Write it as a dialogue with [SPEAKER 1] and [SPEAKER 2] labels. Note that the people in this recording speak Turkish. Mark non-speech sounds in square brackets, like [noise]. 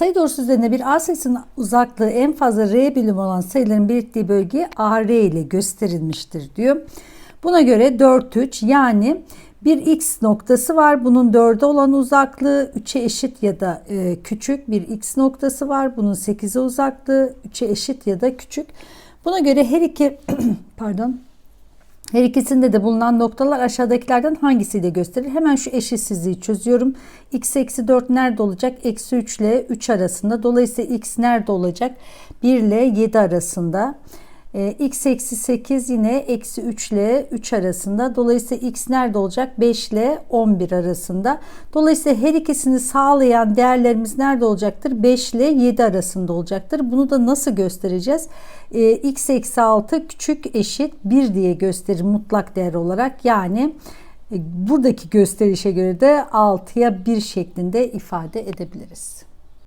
[SPEAKER 1] Sayı doğrusu üzerinde bir A sayısının uzaklığı en fazla R birim olan sayıların biriktiği bölge AR ile gösterilmiştir diyor. Buna göre 4 3 yani bir x noktası var. Bunun 4'e olan uzaklığı 3'e eşit ya da e, küçük. Bir x noktası var. Bunun 8'e uzaklığı 3'e eşit ya da küçük. Buna göre her iki [clears throat] pardon her ikisinde de bulunan noktalar aşağıdakilerden hangisiyle gösterir? Hemen şu eşitsizliği çözüyorum. x eksi 4 nerede olacak? Eksi 3 ile 3 arasında. Dolayısıyla x nerede olacak? 1 ile 7 arasında. E, x eksi 8 yine eksi 3 ile 3 arasında. Dolayısıyla x nerede olacak? 5 ile 11 arasında. Dolayısıyla her ikisini sağlayan değerlerimiz nerede olacaktır? 5 ile 7 arasında olacaktır. Bunu da nasıl göstereceğiz? E, x eksi 6 küçük eşit 1 diye gösterir mutlak değer olarak. Yani e, buradaki gösterişe göre de 6'ya 1 şeklinde ifade edebiliriz.